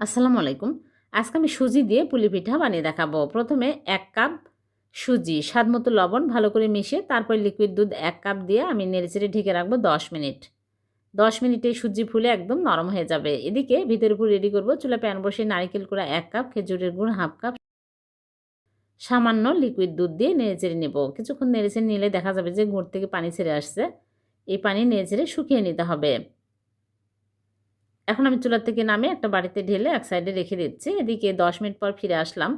আসসালামু আলাইকুম। আজকে আমি সুজি দিয়ে পুলি পিঠা বানিয়ে দেখাবো। প্রথমে এক কাপ সুজি, স্বাদ মতো লবণ ভালো করে মিশিয়ে তারপর লিকুইড দুধ এক কাপ দিয়ে আমি নেড়েচেড়ে ঢেকে রাখব দশ মিনিট। দশ মিনিটে সুজি ফুলে একদম নরম হয়ে যাবে। এদিকে ভিতরে পুর রেডি করব। চুলা প্যান বসে নারিকেল কুড়া এক কাপ, খেজুরের গুড় হাফ কাপ সামান্য লিকুইড দুধ দিয়ে নেড়েচেড়ে নেব। কিছুক্ষণ নেড়েচেড়ে নিলে দেখা যাবে যে গুড় থেকে পানি ছেড়ে আসছে। এই পানি নেড়েচেড়ে শুকিয়ে নিতে হবে। এখন আমি চুলার থেকে নামে একটা বাড়িতে ঢেলে এক সাইডে রেখে দিচ্ছি। এদিকে দশ মিনিট পর ফিরে আসলাম।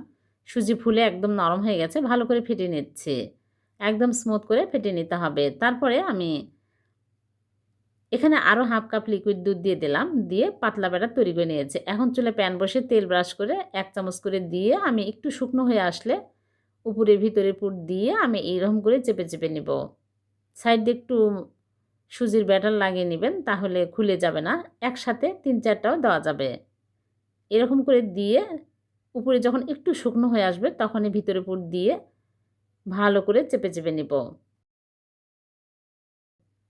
সুজি ফুলে একদম নরম হয়ে গেছে, ভালো করে ফেটে নিচ্ছে। একদম স্মুথ করে ফেটে নিতে হবে। তারপরে আমি এখানে আরও হাফ কাপ লিকুইড দুধ দিয়ে দিলাম, দিয়ে পাতলা বেড়া তৈরি করে নিয়েছে। এখন চুলে প্যান বসে তেল ব্রাশ করে এক চামচ করে দিয়ে আমি একটু শুকনো হয়ে আসলে উপরে ভিতরে পুর দিয়ে আমি এইরকম করে চেপে চেপে নিব। সাইড দিয়ে একটু সুজির ব্যাটার লাগিয়ে নেবেন, তাহলে খুলে যাবে না। একসাথে তিন চারটাও দেওয়া যাবে। এরকম করে দিয়ে উপরে যখন একটু শুকনো হয়ে আসবে, তখনই ভিতরে পুর দিয়ে ভালো করে চেপে চেপে নিব।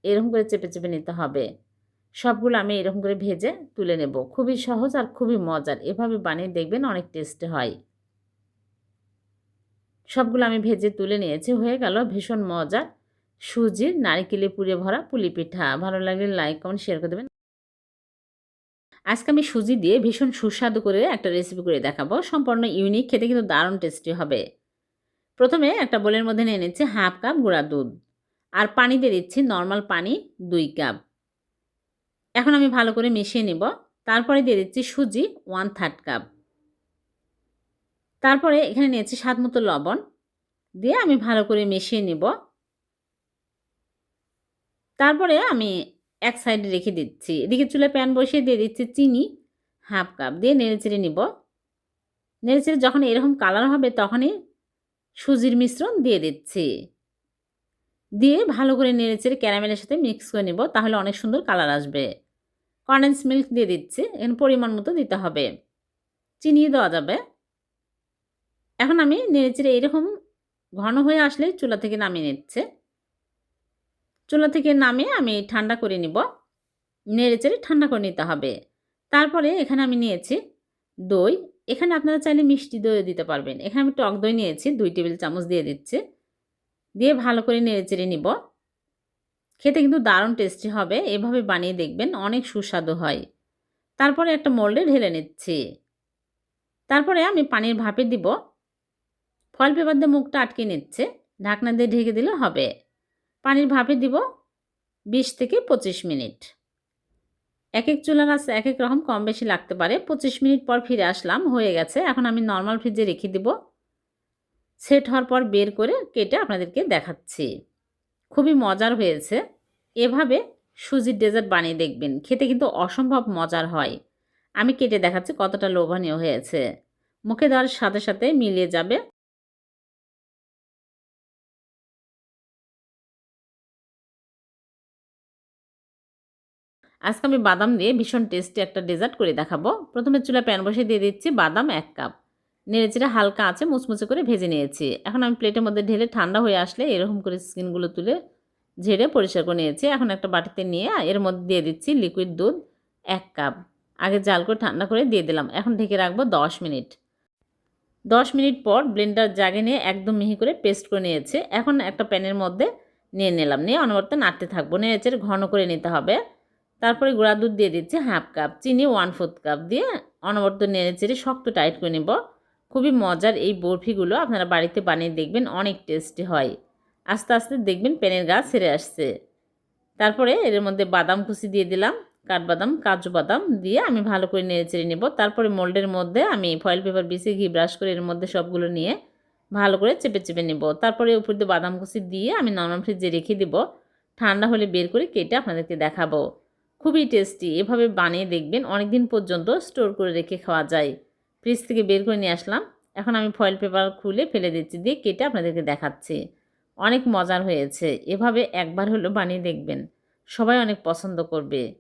এরকম করে চেপে চেপে নিতে হবে। সবগুলো আমি এরকম করে ভেজে তুলে নেব। খুবই সহজ আর খুবই মজার। এভাবে বানিয়ে দেখবেন অনেক টেস্টি হয়। সবগুলো আমি ভেজে তুলে নিয়েছি। হয়ে গেল ভীষণ মজার। সুজির নারিকেলে পুড়ে ভরা পুলি পিঠা। ভালো লাগলে লাইক কমেন্ট শেয়ার করে দেবেন। আজকে আমি সুজি দিয়ে ভীষণ সুস্বাদু করে একটা রেসিপি করে দেখাবো। সম্পূর্ণ ইউনিক খেতে কিন্তু দারুণ টেস্টি হবে। প্রথমে একটা বোলের মধ্যে নিয়ে নিচ্ছি হাফ কাপ গুঁড়া দুধ। আর পানি দিয়ে দিচ্ছি নর্মাল পানি দুই কাপ এখন আমি ভালো করে মিশিয়ে নিব। তারপরে দিয়ে দিচ্ছি সুজি ওয়ান থার্ড কাপ তারপরে এখানে নিয়েছি স্বাদ মতো লবণ। দিয়ে আমি ভালো করে মিশিয়ে নিব। তারপরে আমি এক সাইডে রেখে দিচ্ছি। এদিকে চুলে প্যান বসিয়ে দিয়ে দিচ্ছি চিনি হাফ কাপ দিয়ে নেড়ে চেড়ে নিব। নেড়ে চেড়ে যখন এরকম কালার হবে তখনই সুজির মিশ্রণ দিয়ে দিচ্ছি। দিয়ে ভালো করে নেড়ে চেড়ে ক্যারামেলের সাথে মিক্স করে নিব, তাহলে অনেক সুন্দর কালার আসবে। কন্ডেন্স মিল্ক দিয়ে দিচ্ছি এখানে পরিমাণ মতো দিতে হবে। চিনি দেওয়া যাবে। এখন আমি নেড়ে চেড়ে এরকম ঘন হয়ে আসলে চুলা থেকে নামিয়ে নিচ্ছে। চুলা থেকে নামিয়ে আমি ঠান্ডা করে নিব। নেড়ে চেড়ে ঠান্ডা করে নিতে হবে। তারপরে এখানে আমি নিয়েছি দই। এখানে আপনারা চাইলে মিষ্টি দইও দিতে পারবেন। এখানে আমি টক দই নিয়েছি, দুই টেবিল চামচ দিয়ে দিচ্ছি। দিয়ে ভালো করে নেড়ে চেড়ে নিব। খেতে কিন্তু দারুণ টেস্টি হবে। এভাবে বানিয়ে দেখবেন অনেক সুস্বাদু হয়। তারপরে একটা মোল্ডে ঢেলে নিচ্ছি। তারপরে আমি পানির ভাপে দিব। ফল পেপার দিয়ে মুখটা আটকে নিচ্ছে। ঢাকনা দিয়ে ঢেকে দিলে হবে। পানির ভাপে দিব বিশ থেকে পঁচিশ মিনিট। এক এক চুলা আছে এক এক রকম কম বেশি লাগতে পারে। পঁচিশ মিনিট পর ফিরে আসলাম, হয়ে গেছে। এখন আমি নর্মাল ফ্রিজে রেখে দিব। সেট হওয়ার পর বের করে কেটে আপনাদেরকে দেখাচ্ছি। খুবই মজার হয়েছে। এভাবে সুজির ডেজার্ট বানিয়ে দেখবেন। খেতে কিন্তু অসম্ভব মজার হয়। আমি কেটে দেখাচ্ছি কতটা লোভনীয় হয়েছে। মুখে দেওয়ার সাথে সাথে মিলিয়ে যাবে। আজকে আমি বাদাম দিয়ে ভীষণ টেস্টি একটা ডেজার্ট করে দেখাবো। প্রথমে চুলা প্যান বসে দিয়ে দিচ্ছি বাদাম এক কাপ নেড়েচেড়ে হালকা আছে মুচমুচে করে ভেজে নিয়েছি। এখন আমি প্লেটের মধ্যে ঢেলে ঠান্ডা হয়ে আসলে এরকম করে স্কিনগুলো তুলে ঝেড়ে পরিষ্কার করে নিয়েছি। এখন একটা বাটিতে নিয়ে এর মধ্যে দিয়ে দিচ্ছি লিকুইড দুধ এক কাপ আগে জাল করে ঠান্ডা করে দিয়ে দিলাম। এখন ঢেকে রাখব দশ মিনিট। দশ মিনিট পর ব্লেন্ডার জাগে নিয়ে একদম মিহি করে পেস্ট করে নিয়েছে। এখন একটা প্যানের মধ্যে নিয়ে নিলাম। নিয়ে অনবরত নাড়তে থাকব। নেড়েচেড়ে ঘন করে নিতে হবে। তারপরে গুঁড়া দুধ দিয়ে দিচ্ছি হাফ কাপ চিনি ওয়ান ফোর্থ কাপ দিয়ে অনবরত নেড়ে চেড়ে শক্ত টাইট করে নেব। খুবই মজার এই বরফিগুলো আপনারা বাড়িতে বানিয়ে দেখবেন, অনেক টেস্টি হয়। আস্তে আস্তে দেখবেন প্যানের গাছ ছেড়ে আসছে। তারপরে এর মধ্যে বাদাম কুচি দিয়ে দিলাম, কাঠবাদাম, কাজু বাদাম দিয়ে আমি ভালো করে নেড়ে চেড়ে নেব। তারপরে মোল্ডের মধ্যে আমি ফয়েল পেপার বিছিয়ে ঘি ব্রাশ করে এর মধ্যে সবগুলো নিয়ে ভালো করে চেপে চেপে নেব। তারপরে উপর দিয়ে বাদাম কুচি দিয়ে আমি নরমাল ফ্রিজে রেখে দেব। ঠান্ডা হলে বের করে কেটে আপনাদেরকে দেখাবো। খুবই টেস্টি। এভাবে বানিয়ে দেখবেন অনেক দিন পর্যন্ত স্টোর করে রেখে খাওয়া যায়। ফ্রিজ থেকে বের করে নিয়ে আসলাম। এখন আমি ফয়েল পেপার খুলে ফেলে দিচ্ছি, দিয়ে কেটে আপনাদেরকে দেখাচ্ছি। অনেক মজার হয়েছে। এভাবে একবার হলো বানিয়ে দেখবেন। সবাই অনেক পছন্দ করবে।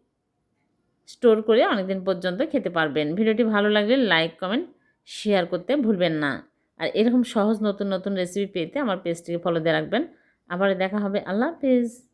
স্টোর করে অনেক দিন পর্যন্ত খেতে পারবেন। ভিডিওটি ভালো লাগলে লাইক, কমেন্ট, শেয়ার করতে ভুলবেন না। আর এরকম সহজ নতুন নতুন রেসিপি পেতে আমার পেজটিকে ফলো দিয়ে রাখবেন। আবার দেখা হবে। আল্লাহ হাফিজ।